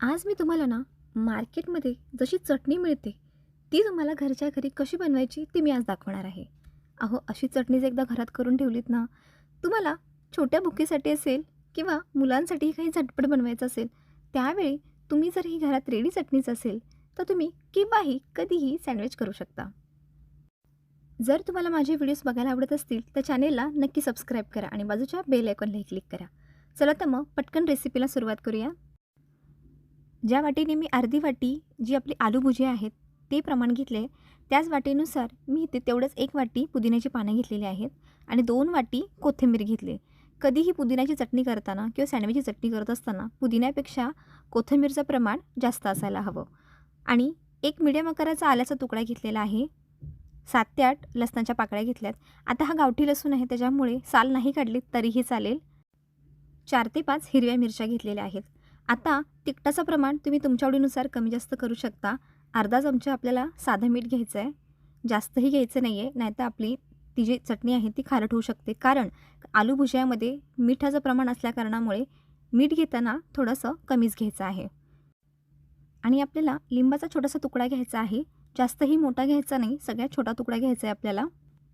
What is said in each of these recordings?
आज मी तुम्हाला ना मार्केटमध्ये जशी चटणी मिळते ती तुम्हाला घरच्या घरी कशी बनवायची ती मी आज दाखवणार आहे. अहो अशी चटणीच एकदा घरात करून ठेवलीत ना तुम्हाला छोट्या बुकेसाठी असेल किंवा मुलांसाठी काही झटपट बनवायचं असेल त्यावेळी तुम्ही जर ही घरात रेडी चटणीच असेल तर तुम्ही केव्हाही कधीही सँडविच करू शकता. जर तुम्हाला माझे व्हिडिओज बघायला आवडत असतील तर चॅनेलला नक्की सबस्क्राईब करा आणि बाजूच्या बेल आयकॉनलाही क्लिक करा. चला तर मग पटकन रेसिपीला सुरुवात करूया. ज्या वाटीने मी अर्धी वाटी जी आपली आलू भुजे आहेत ते प्रमाण घेतले त्याच वाटीनुसार मी इथे तेवढंच एक वाटी पुदिन्याची पानं घेतलेली आहेत आणि दोन वाटी कोथिंबीर घेतली. कधीही पुदिन्याची चटणी करताना किंवा सँडविचची चटणी करत असताना पुदिन्यापेक्षा कोथिंबीरचं प्रमाण जास्त असायला हवं. आणि एक मिडियम आकाराचा आल्याचा तुकडा घेतलेला आहे. सात ते आठ लसणाच्या पाकळ्या घेतल्यात. आता हा गावठी लसूण आहे त्याच्यामुळे साल नाही काढली तरीही चालेल. चार ते पाच हिरव्या मिरच्या घेतलेल्या आहेत. आता तिखटाचं प्रमाण तुम्ही तुमच्या आवडीनुसार कमी जास्त करू शकता. अर्धा चमचा आपल्याला साधं मीठ घ्यायचं आहे जास्तही घ्यायचं नाही आहे नाहीतर आपली ती जी चटणी आहे ती खारट होऊ शकते. कारण आलू भुजियामध्ये मिठाचं प्रमाण असल्याकारणामुळे मीठ घेताना थोडंसं कमीच घ्यायचं आहे. आणि आपल्याला लिंबाचा छोटासा तुकडा घ्यायचा आहे. जास्तही मोठा घ्यायचा नाही सगळ्यात छोटा तुकडा घ्यायचा आहे आपल्याला.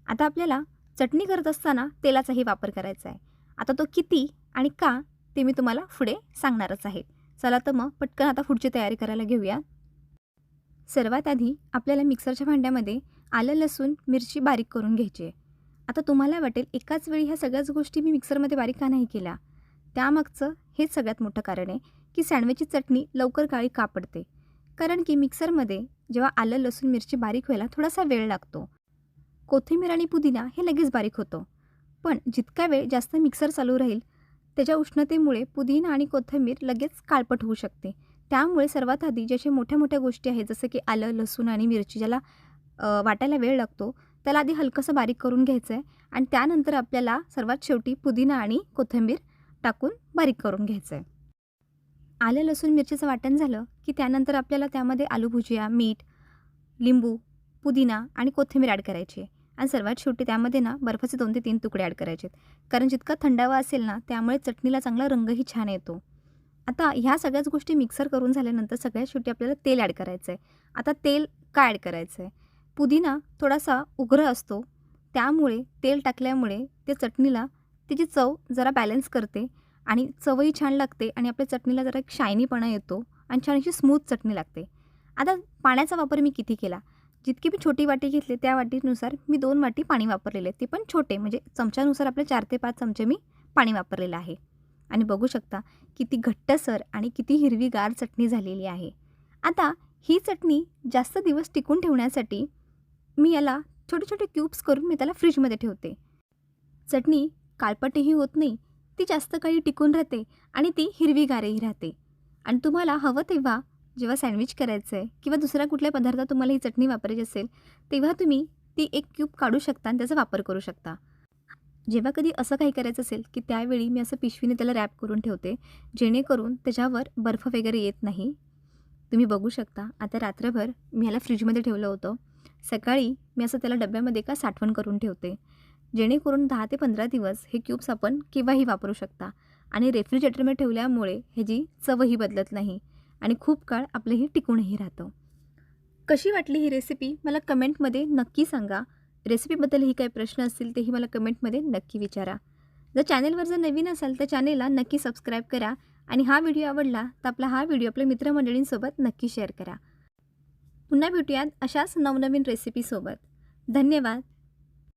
आता आपल्याला चटणी करत असताना तेलाचाही वापर करायचा आहे आता तो किती आणि का ते मी तुम्हाला पुढे सांगणारच आहे. चला तर मग पटकन आता पुढची तयारी करायला घेऊया. सर्वात आधी आपल्याला मिक्सरच्या भांड्यामध्ये आलं लसूण मिरची बारीक करून घ्यायची आहे. आता तुम्हाला वाटेल एकाच वेळी ह्या सगळ्याच गोष्टी मी मिक्सरमध्ये बारीक का नाही केल्या? त्यामागचं हेच सगळ्यात मोठं कारण आहे की सँडविचची चटणी लवकर काळी का पडते कारण की मिक्सरमध्ये जेव्हा आलं लसूण मिरची बारीक व्हायला थोडासा वेळ लागतो. कोथिंबीर आणि पुदिना हे लगेच बारीक होतं. पण जितका वेळ जास्त मिक्सर चालू राहील त्याच्या उष्णतेमुळे पुदिना आणि कोथिंबीर लगेच काळपट होऊ शकते. त्यामुळे सर्वात आधी जसे मोठ्या मोठ्या गोष्टी आहेत जसं की आलं लसूण आणि मिरची ज्याला वाटायला वेळ लागतो त्याला आधी हलकंसं बारीक करून घ्यायचं आहे आणि त्यानंतर आपल्याला सर्वात शेवटी पुदिना आणि कोथिंबीर टाकून बारीक करून घ्यायचं आहे आलं लसूण मिरचीचं वाटण झालं की त्यानंतर आपल्याला त्यामध्ये आलू भुजिया मीठ लिंबू पुदिना आणि कोथिंबीर ॲड करायची. आहे आणि सर्वात शेवटी त्यामध्ये ना बर्फाचे दोन ते तीन तुकडे ॲड करायचे आहेत कारण जितका थंडावा असेल ना त्यामुळे चटणीला चांगला रंगही छान येतो. आता ह्या सगळ्याच गोष्टी मिक्सर करून झाल्यानंतर सगळ्यात शेवटी आपल्याला तेल ॲड करायचं आहे आता तेल काय ॲड करायचं आहे पुदिना थोडासा उग्र असतो. त्यामुळे तेल टाकल्यामुळे ते चटणीला त्याची चव जरा बॅलन्स करते आणि चवही छान लागते आणि आपल्या चटणीला जरा एक शायनीपणा येतो आणि छान अशी स्मूथ चटणी लागते. आता पाण्याचा वापर मी किती केला? जितकी मी छोटी वाटी घेतली त्या वाटीनुसार मी दोन वाटी पाणी वापरलेले ते पण छोटे म्हणजे चमच्यानुसार आपले चार ते पाच चमचे मी पाणी वापरलेलं आहे. आणि बघू शकता किती घट्टसर आणि किती हिरवीगार चटणी झालेली आहे. आता ही चटणी जास्त दिवस टिकून ठेवण्यासाठी मी याला छोटे छोटे क्यूब्स करून मी त्याला फ्रीजमध्ये ठेवते. चटणी काळपटही होत नाही ती जास्त काळी टिकून राहते आणि ती हिरवीगारही राहते. आणि तुम्हाला हवं तेव्हा जेव्हा सँडविच करायचं आहे किंवा दुसरा कुठल्या पदार्थात तुम्हाला ही चटणी वापरायची असेल तेव्हा तुम्ही ती एक क्यूब काढू शकता आणि त्याचा वापर करू शकता. जेव्हा कधी असं काही करायचं असेल की त्यावेळी मी असं पिशवीने त्याला रॅप करून ठेवते जेणेकरून त्याच्यावर बर्फ वगैरे येत नाही. तुम्ही बघू शकता आता रात्रभर मी ह्याला फ्रीजमध्ये ठेवलं होतं. सकाळी मी असं त्याला डब्यामध्ये का साठवण करून ठेवते जेणेकरून दहा ते पंधरा दिवस हे क्यूब्स आपण केव्हाही वापरू शकता. आणि रेफ्रिजरेटरमध्ये ठेवल्यामुळे ह्याची चवही बदलत नाही. आणि खूप काळ आपलं हे टिकूनही राहतं. कशी वाटली ही रेसिपी मला कमेंटमध्ये नक्की सांगा. रेसिपीबद्दल ही काही प्रश्न असतील तेही मला कमेंटमध्ये नक्की विचारा. जर चॅनेलवर जर नवीन असाल तर चॅनेलला नक्की सबस्क्राईब करा आणि हा व्हिडिओ आवडला तर आपला हा व्हिडिओ आपल्या मित्रमंडळींसोबत नक्की शेअर करा. पुन्हा भेटूयात अशाच नवनवीन रेसिपीसोबत धन्यवाद.